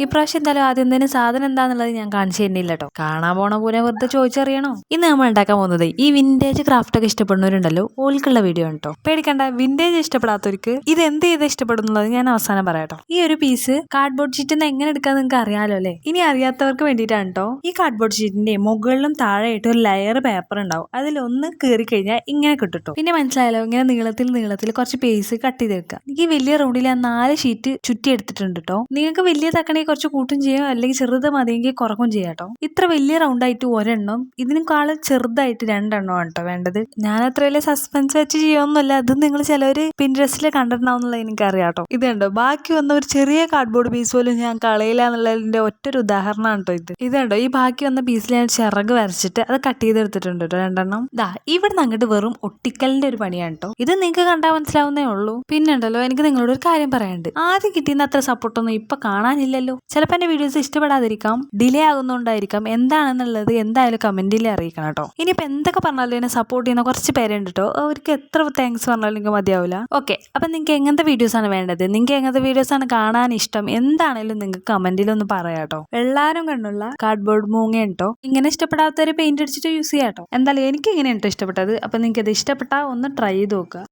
ഇപ്രാവശ്യം എന്തായാലും ആദ്യം തന്നെ സാധനം എന്താന്നുള്ളത് ഞാൻ കാണിച്ചു തരുന്നില്ല കേട്ടോ കാണാൻ പോണ പോലെ വെറുതെ ചോദിച്ചറിയണോ? ഇന്ന് നമ്മൾ ഉണ്ടാക്കാൻ പോകുന്നത് ഈ വിന്റേജ് ക്രാഫ്റ്റ് ഒക്കെ ഇഷ്ടപ്പെടുന്നവരുണ്ടല്ലോ ഓൾക്കുള്ള വീഡിയോ ആണ് കേട്ടോ പേടിക്കണ്ട വിന്റേജ് ഇഷ്ടപ്പെടാത്തവർക്ക് ഇത് എന്ത് ചെയ്ത് ഇഷ്ടപ്പെടുന്നുള്ളത് ഞാൻ അവസാനം പറയാട്ടോ ഈ ഒരു പീസ് കാർഡ്ബോർഡ് ഷീറ്റിൽ നിന്ന് എങ്ങനെ എടുക്കാൻ നിങ്ങൾക്ക് അറിയാലോ അല്ലേ? ഇനി അറിയാത്തവർക്ക് വേണ്ടിയിട്ടാണ് കേട്ടോ ഈ കാർഡ്ബോർഡ് ഷീറ്റിന്റെ മുകളിലും താഴെയായിട്ട് ഒരു ലെയർ പേപ്പർ ഉണ്ടാവും. അതിലൊന്ന് കയറി കഴിഞ്ഞാൽ ഇങ്ങനെ കിട്ടും പിന്നെ മനസ്സിലായാലോ ഇങ്ങനെ നീളത്തിൽ നീളത്തിൽ കുറച്ച് പേസ് കട്ട് ചെയ്തെടുക്കുക. എനിക്ക് ഈ വലിയ റൗണ്ടിൽ ആ നാല് ഷീറ്റ് ചുറ്റി എടുത്തിട്ടുണ്ട് കേട്ടോ നിങ്ങൾക്ക് വലിയ തക്കണെങ്കിൽ കുറച്ച് കൂട്ടും ചെയ്യാം അല്ലെങ്കിൽ ചെറുത് മതിയെങ്കിൽ കുറക്കും ചെയ്യാം കേട്ടോ. ഇത്ര വലിയ റൗണ്ട് ആയിട്ട് ഒരെണ്ണം ഇതിനേക്കാളും ചെറുതായിട്ട് രണ്ടെണ്ണം കേട്ടോ വേണ്ടത്. ഞാൻ അത്ര വലിയ സസ്പെൻസ് വെച്ച് ചെയ്യാമെന്നല്ല അത് നിങ്ങൾ ചിലവർ പിൻട്രസ്റ്റിൽ കണ്ടിട്ടുണ്ടാവുന്നുള്ളത് എനിക്ക് അറിയാം കേട്ടോ. ഇത് കണ്ടോ? ബാക്കി വന്ന ഒരു ചെറിയ കാർഡ്ബോർഡ് പീസ് പോലും ഞാൻ കളയില്ല എന്നുള്ളതിന്റെ ഒറ്റൊരു ഉദാഹരണമാണ് കേട്ടോ ഇത്. ഇത് കണ്ടോ? ഈ ബാക്കി വന്ന പീസിൽ ഞാൻ ചിറക് വരച്ചിട്ട് അത് കട്ട് ചെയ്തെടുത്തിട്ടുണ്ട് കേട്ടോ രണ്ടെണ്ണം. ദാ ഇവിടെ നിന്ന് അങ്ങോട്ട് വെറും ഒട്ടിക്കലിന്റെ ഒരു പണിയാണ് കേട്ടോ. ഇത് നിങ്ങൾക്ക് കണ്ടാൽ മനസ്സിലാവുന്നേ ഉള്ളൂ. പിന്നെ ഉണ്ടല്ലോ എനിക്ക് നിങ്ങളോട് ഒരു കാര്യം പറയാനുണ്ട്. ആദ്യം കിട്ടിയുന്ന അത്ര സപ്പോർട്ടൊന്നും ഇപ്പൊ കാണാനില്ലല്ലോ. ചിലപ്പോൾ എന്റെ വീഡിയോസ് ഇഷ്ടപ്പെടാതിരിക്കാം ഡിലേ ആകുന്നുണ്ടായിരിക്കാം എന്താണെന്നുള്ളത് എന്തായാലും കമന്റിൽ അറിയിക്കണം കേട്ടോ. ഇനിയിപ്പോ എന്തൊക്കെ പറഞ്ഞാലും എന്നെ സപ്പോർട്ട് ചെയ്യുന്ന കുറച്ച് പേരുണ്ട് കേട്ടോ. അവർക്ക് എത്ര താങ്ക്സ് പറഞ്ഞാലും നിങ്ങൾക്ക് മതിയാവില്ല. ഓക്കെ അപ്പൊ നിങ്ങൾക്ക് എങ്ങനത്തെ വീഡിയോസ് ആണ് വേണ്ടത്? നിങ്ങൾക്ക് എങ്ങനത്തെ വീഡിയോസ് ആണ് കാണാൻ ഇഷ്ടം? എന്താണെങ്കിലും നിങ്ങൾക്ക് കമന്റിൽ ഒന്ന് പറയാം കേട്ടോ. എല്ലാരും കണ്ടുള്ള കാർഡ്ബോർഡ് മൂങ്ങ കേട്ടോ. ഇങ്ങനെ ഇഷ്ടപ്പെടാത്തവരെ പെയിന്റ് അടിച്ചിട്ട് യൂസ് ചെയ്യാം കേട്ടോ. എന്തായാലും എനിക്ക് ഇങ്ങനെയാണ് ഇഷ്ടപ്പെട്ടത്. അപ്പൊ നിങ്ങൾക്ക് ഇത് ഇഷ്ടപ്പെട്ടാൽ ഒന്ന് ട്രൈ ചെയ്ത് നോക്കുക.